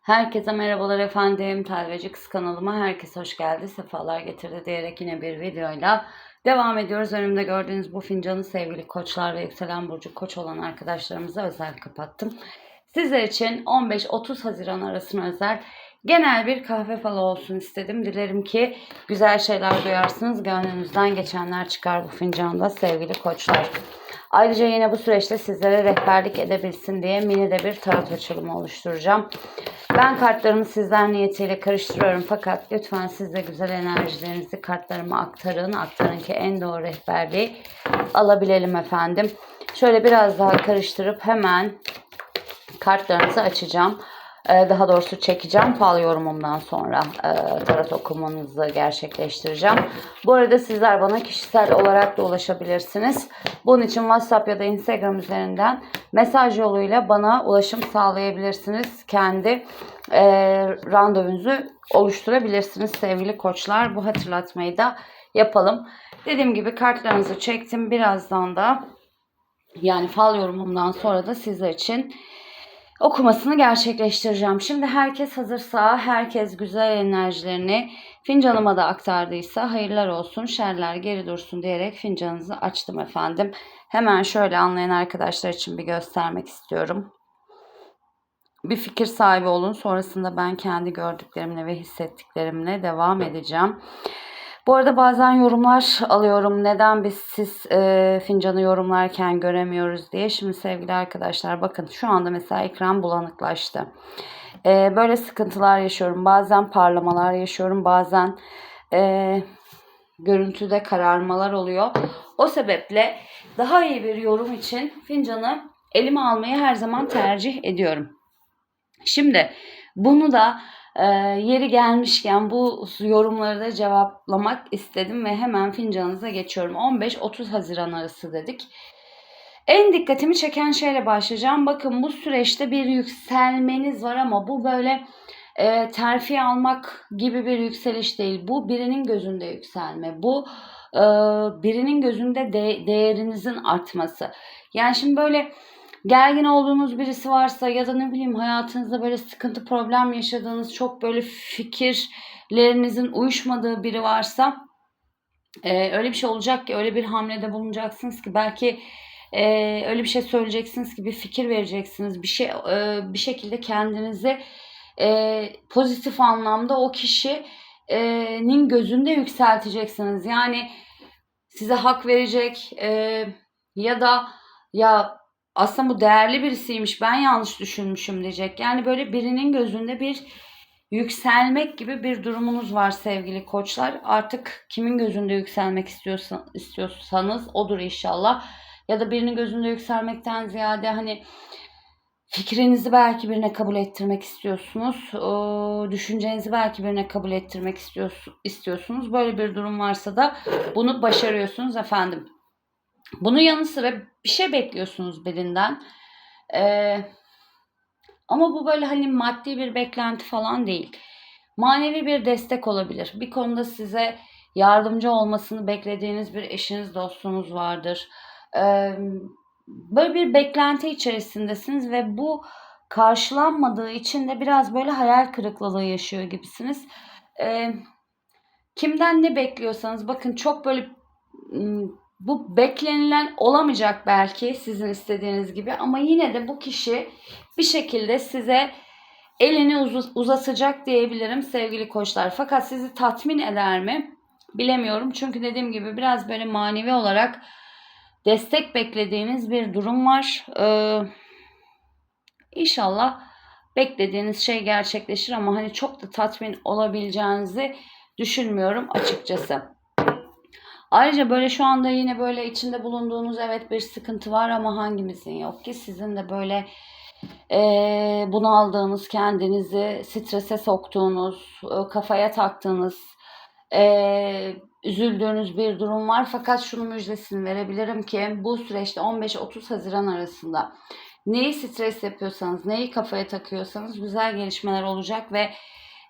Herkese merhabalar efendim. Telveci Kız kanalıma herkes hoş geldi. Sefalar getirdi diyerek yine bir videoyla devam ediyoruz. Önümde gördüğünüz bu fincanı sevgili koçlar ve yükselen burcu koç olan arkadaşlarımıza özel kapattım. Sizler için 15-30 Haziran arasına özel genel bir kahve falı olsun istedim. Dilerim ki güzel şeyler duyarsınız. Gönlünüzden geçenler çıkar bu fincanda sevgili koçlar. Ayrıca yine bu süreçte sizlere rehberlik edebilsin diye mini de bir tarot açılımı oluşturacağım. Ben kartlarımı sizler niyetiyle karıştırıyorum fakat lütfen siz de güzel enerjilerinizi kartlarıma aktarın. Aktarın ki en doğru rehberliği alabilelim efendim. Şöyle biraz daha karıştırıp hemen kartlarınızı açacağım. Ee, Daha doğrusu çekeceğim. Fal yorumumdan sonra e, tarot okumanızı gerçekleştireceğim. Bu arada sizler bana kişisel olarak da ulaşabilirsiniz. Bunun için WhatsApp ya da Instagram üzerinden mesaj yoluyla bana ulaşım sağlayabilirsiniz. Kendi e, randevunuzu oluşturabilirsiniz sevgili koçlar. Bu hatırlatmayı da yapalım. Dediğim gibi kartlarınızı çektim. Birazdan da yani fal yorumumdan sonra da sizler için okumasını gerçekleştireceğim. Şimdi herkes hazırsa, herkes güzel enerjilerini fincanıma da aktardıysa hayırlar olsun, şerler geri dursun diyerek fincanınızı açtım efendim. Hemen şöyle anlayan arkadaşlar için bir göstermek istiyorum. Bir fikir sahibi olun. Sonrasında ben kendi gördüklerimle ve hissettiklerimle devam edeceğim. Bu arada bazen yorumlar alıyorum. Neden biz siz e, fincanı yorumlarken göremiyoruz diye. Şimdi sevgili arkadaşlar bakın şu anda mesela ekran bulanıklaştı. E, böyle sıkıntılar yaşıyorum. Bazen parlamalar yaşıyorum. Bazen e, görüntüde kararmalar oluyor. O sebeple daha iyi bir yorum için fincanı elime almayı her zaman tercih ediyorum. Şimdi bunu da e, yeri gelmişken bu yorumları da cevaplamak istedim ve hemen fincanınıza geçiyorum. 15-30 Haziran arası dedik. En dikkatimi çeken şeyle başlayacağım. Bakın bu süreçte bir yükselmeniz var ama bu böyle e, terfi almak gibi bir yükseliş değil. Bu birinin gözünde yükselme. Bu e, birinin gözünde de, değerinizin artması. Yani şimdi böyle gergin olduğunuz birisi varsa ya da ne bileyim hayatınızda böyle sıkıntı problem yaşadığınız çok böyle fikirlerinizin uyuşmadığı biri varsa e, öyle bir şey olacak ki öyle bir hamlede bulunacaksınız ki belki e, öyle bir şey söyleyeceksiniz ki bir fikir vereceksiniz. Bir şey e, bir şekilde kendinizi e, pozitif anlamda o kişinin gözünde yükselteceksiniz. Yani size hak verecek e, ya da ya aslında bu değerli birisiymiş ben yanlış düşünmüşüm diyecek. Yani böyle birinin gözünde bir yükselmek gibi bir durumunuz var sevgili koçlar. Artık kimin gözünde yükselmek istiyorsan, istiyorsanız odur inşallah. Ya da birinin gözünde yükselmekten ziyade hani fikrinizi belki birine kabul ettirmek istiyorsunuz. O, düşüncenizi belki birine kabul ettirmek istiyorsunuz. Böyle bir durum varsa da bunu başarıyorsunuz efendim. Bunun yanı sıra bir şey bekliyorsunuz birinden. Ee, ama bu böyle hani maddi bir beklenti falan değil. Manevi bir destek olabilir. Bir konuda size yardımcı olmasını beklediğiniz bir eşiniz, dostunuz vardır. Ee, böyle bir beklenti içerisindesiniz ve bu karşılanmadığı için de biraz böyle hayal kırıklığı yaşıyor gibisiniz. Ee, kimden ne bekliyorsanız bakın çok böyle bu beklenilen olamayacak belki sizin istediğiniz gibi ama yine de bu kişi bir şekilde size elini uz- uzatacak diyebilirim sevgili koçlar. Fakat sizi tatmin eder mi? Bilemiyorum. Çünkü dediğim gibi biraz böyle manevi olarak destek beklediğiniz bir durum var. Ee, inşallah beklediğiniz şey gerçekleşir ama hani çok da tatmin olabileceğinizi düşünmüyorum açıkçası. Ayrıca böyle şu anda yine böyle içinde bulunduğunuz evet bir sıkıntı var ama hangimizin? Yok ki sizin de böyle e, bunu aldığınız kendinizi strese soktuğunuz e, kafaya taktığınız e, üzüldüğünüz bir durum var. Fakat şunu müjdesini verebilirim ki bu süreçte 15-30 Haziran arasında neyi stres yapıyorsanız neyi kafaya takıyorsanız güzel gelişmeler olacak ve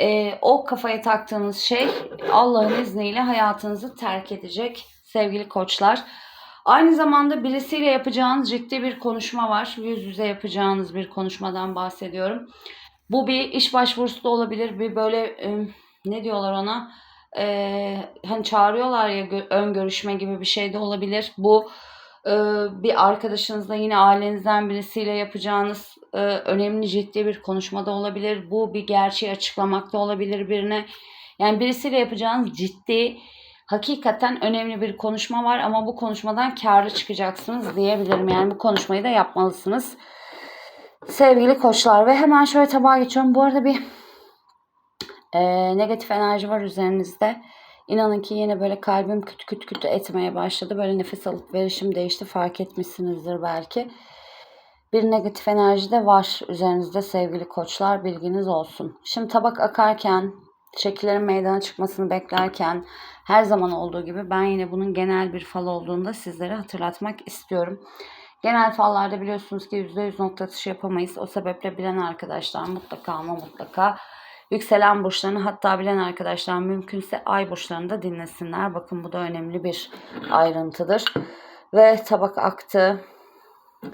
e, o kafaya taktığınız şey Allah'ın izniyle hayatınızı terk edecek sevgili koçlar. Aynı zamanda birisiyle yapacağınız ciddi bir konuşma var. Yüz yüze yapacağınız bir konuşmadan bahsediyorum. Bu bir iş başvurusu da olabilir. Bir böyle e, ne diyorlar ona? E, hani çağırıyorlar ya ön görüşme gibi bir şey de olabilir. Bu e, bir arkadaşınızla yine ailenizden birisiyle yapacağınız önemli ciddi bir konuşmada olabilir. Bu bir gerçeği açıklamakta olabilir birine. Yani birisiyle yapacağınız ciddi hakikaten önemli bir konuşma var ama bu konuşmadan karlı çıkacaksınız diyebilirim. Yani bu konuşmayı da yapmalısınız. Sevgili koçlar ve hemen şöyle tabağa geçiyorum. Bu arada bir e, negatif enerji var üzerinizde. İnanın ki yine böyle kalbim küt küt küt etmeye başladı. Böyle nefes alıp verişim değişti. Fark etmişsinizdir belki. Bir negatif enerji de var üzerinizde sevgili koçlar. Bilginiz olsun. Şimdi tabak akarken, şekillerin meydana çıkmasını beklerken her zaman olduğu gibi ben yine bunun genel bir fal olduğunda sizlere hatırlatmak istiyorum. Genel fallarda biliyorsunuz ki %100 nokta atışı yapamayız. O sebeple bilen arkadaşlar mutlaka ama mutlaka yükselen burçlarını hatta bilen arkadaşlar mümkünse ay burçlarını da dinlesinler. Bakın bu da önemli bir ayrıntıdır. Ve tabak aktı.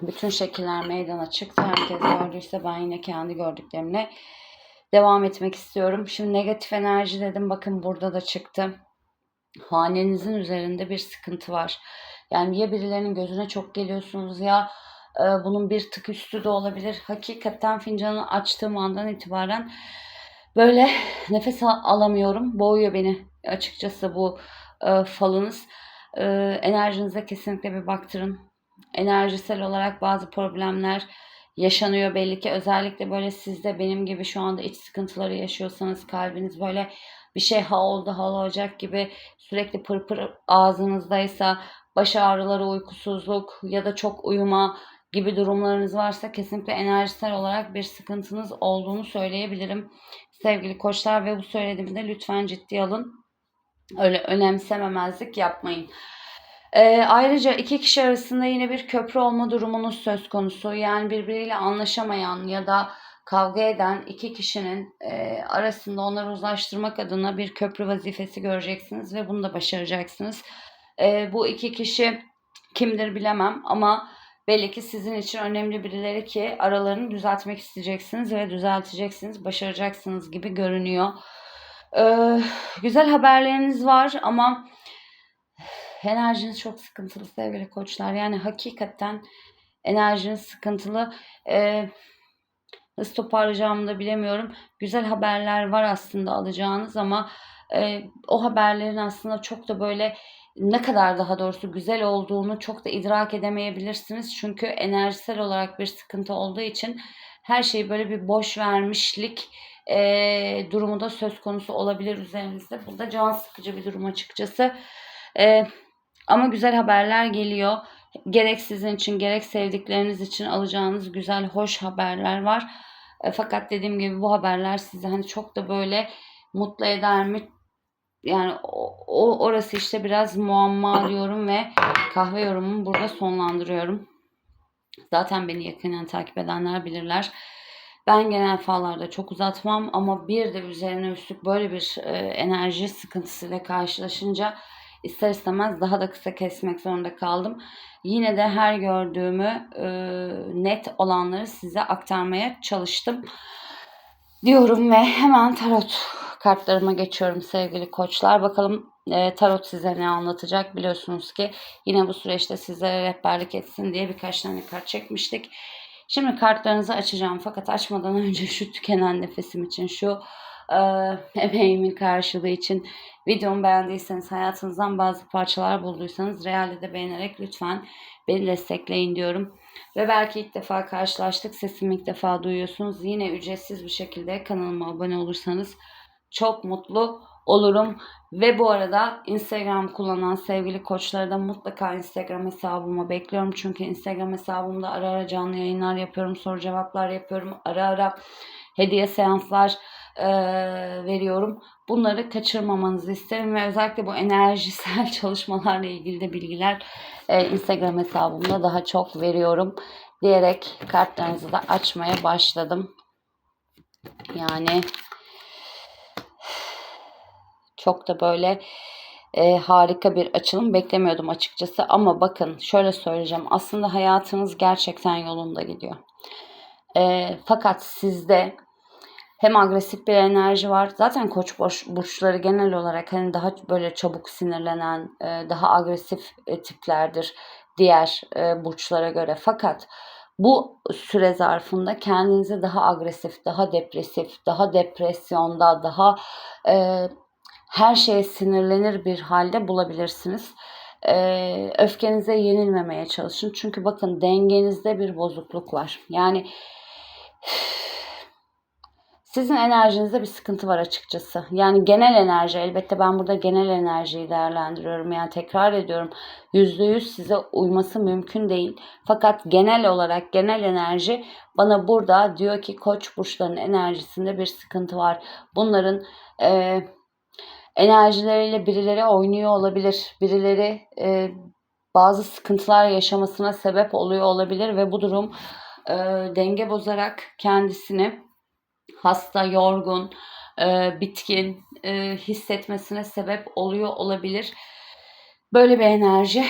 Bütün şekiller meydana çıktı. Herkes gördüyse ben yine kendi gördüklerimle devam etmek istiyorum. Şimdi negatif enerji dedim. Bakın burada da çıktı. Hanenizin üzerinde bir sıkıntı var. Yani ya birilerinin gözüne çok geliyorsunuz ya e, bunun bir tık üstü de olabilir. Hakikaten fincanı açtığım andan itibaren böyle nefes al- alamıyorum. Boğuyor beni açıkçası bu e, falınız. E, enerjinize kesinlikle bir baktırın. Enerjisel olarak bazı problemler yaşanıyor belli ki. Özellikle böyle sizde benim gibi şu anda iç sıkıntıları yaşıyorsanız kalbiniz böyle bir şey ha oldu ha olacak gibi sürekli pırpır ağzınızdaysa baş ağrıları, uykusuzluk ya da çok uyuma gibi durumlarınız varsa kesinlikle enerjisel olarak bir sıkıntınız olduğunu söyleyebilirim. Sevgili koçlar ve bu söylediğimi de lütfen ciddiye alın. Öyle önemsememezlik yapmayın. Ee, ayrıca iki kişi arasında yine bir köprü olma durumunuz söz konusu. Yani birbiriyle anlaşamayan ya da kavga eden iki kişinin e, arasında onları uzlaştırmak adına bir köprü vazifesi göreceksiniz ve bunu da başaracaksınız. E, bu iki kişi kimdir bilemem ama belli ki sizin için önemli birileri ki aralarını düzeltmek isteyeceksiniz ve düzelteceksiniz, başaracaksınız gibi görünüyor. E, güzel haberleriniz var ama enerjiniz çok sıkıntılı sevgili koçlar. Yani hakikaten enerjiniz sıkıntılı. E, nasıl toparlayacağımı da bilemiyorum. Güzel haberler var aslında alacağınız ama e, o haberlerin aslında çok da böyle ne kadar daha doğrusu güzel olduğunu çok da idrak edemeyebilirsiniz. Çünkü enerjisel olarak bir sıkıntı olduğu için her şeyi böyle bir boş vermişlik e, durumu da söz konusu olabilir üzerinizde. Bu da can sıkıcı bir durum açıkçası. E, ama güzel haberler geliyor. Gerek sizin için gerek sevdikleriniz için alacağınız güzel hoş haberler var. E, fakat dediğim gibi bu haberler sizi hani çok da böyle mutlu eder mi? Yani o, orası işte biraz muamma diyorum ve kahve yorumumu burada sonlandırıyorum. Zaten beni yakından takip edenler bilirler. Ben genel fallarda çok uzatmam ama bir de üzerine üstlük böyle bir e, enerji sıkıntısıyla karşılaşınca ister istemez daha da kısa kesmek zorunda kaldım. Yine de her gördüğümü e, net olanları size aktarmaya çalıştım diyorum ve hemen tarot kartlarıma geçiyorum sevgili koçlar. Bakalım e, tarot size ne anlatacak biliyorsunuz ki yine bu süreçte sizlere rehberlik etsin diye birkaç tane kart çekmiştik. Şimdi kartlarınızı açacağım fakat açmadan önce şu tükenen nefesim için şu e, emeğimin karşılığı için videomu beğendiyseniz hayatınızdan bazı parçalar bulduysanız realde de beğenerek lütfen beni destekleyin diyorum. Ve belki ilk defa karşılaştık sesimi ilk defa duyuyorsunuz. Yine ücretsiz bir şekilde kanalıma abone olursanız çok mutlu olurum. Ve bu arada Instagram kullanan sevgili koçları da mutlaka Instagram hesabıma bekliyorum. Çünkü Instagram hesabımda ara ara canlı yayınlar yapıyorum, soru cevaplar yapıyorum. Ara ara hediye seanslar e, veriyorum. Bunları kaçırmamanızı isterim ve özellikle bu enerjisel çalışmalarla ilgili de bilgiler e, Instagram hesabımda daha çok veriyorum diyerek kartlarınızı da açmaya başladım. Yani çok da böyle e, harika bir açılım beklemiyordum açıkçası. Ama bakın şöyle söyleyeceğim. Aslında hayatınız gerçekten yolunda gidiyor. E, fakat sizde hem agresif bir enerji var. Zaten koç burçları genel olarak hani daha böyle çabuk sinirlenen, e, daha agresif e, tiplerdir diğer e, burçlara göre. Fakat bu süre zarfında kendinizi daha agresif, daha depresif, daha depresyonda, daha e, her şeye sinirlenir bir halde bulabilirsiniz. E, öfkenize yenilmemeye çalışın. Çünkü bakın dengenizde bir bozukluk var. Yani sizin enerjinizde bir sıkıntı var açıkçası. Yani genel enerji elbette ben burada genel enerjiyi değerlendiriyorum. Yani tekrar ediyorum %100 size uyması mümkün değil. Fakat genel olarak genel enerji bana burada diyor ki koç burçlarının enerjisinde bir sıkıntı var. Bunların e, enerjileriyle birileri oynuyor olabilir. Birileri e, bazı sıkıntılar yaşamasına sebep oluyor olabilir ve bu durum e, denge bozarak kendisini hasta, yorgun, e, bitkin e, hissetmesine sebep oluyor olabilir. Böyle bir enerji.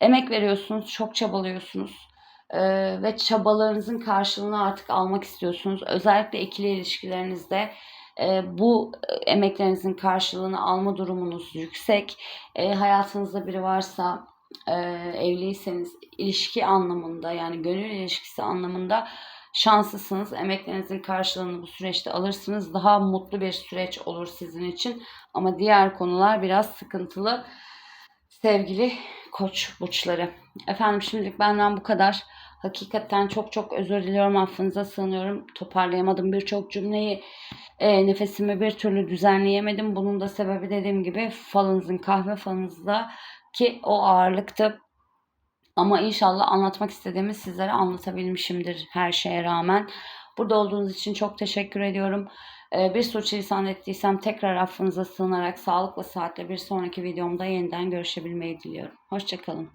Emek veriyorsunuz, çok çabalıyorsunuz e, ve çabalarınızın karşılığını artık almak istiyorsunuz. Özellikle ikili ilişkilerinizde e, bu emeklerinizin karşılığını alma durumunuz yüksek. E, hayatınızda biri varsa, e, evliyseniz ilişki anlamında yani gönül ilişkisi anlamında şanslısınız. Emeklerinizin karşılığını bu süreçte alırsınız. Daha mutlu bir süreç olur sizin için. Ama diğer konular biraz sıkıntılı. Sevgili koç burçları. Efendim şimdilik benden bu kadar. Hakikaten çok çok özür diliyorum. Affınıza sığınıyorum. Toparlayamadım birçok cümleyi. E, nefesimi bir türlü düzenleyemedim. Bunun da sebebi dediğim gibi falınızın kahve falınızda ki o ağırlıktı. Ama inşallah anlatmak istediğimi sizlere anlatabilmişimdir her şeye rağmen. Burada olduğunuz için çok teşekkür ediyorum. Ee, bir suçlisan ettiysem tekrar affınıza sığınarak sağlıkla saatle bir sonraki videomda yeniden görüşebilmeyi diliyorum. Hoşçakalın.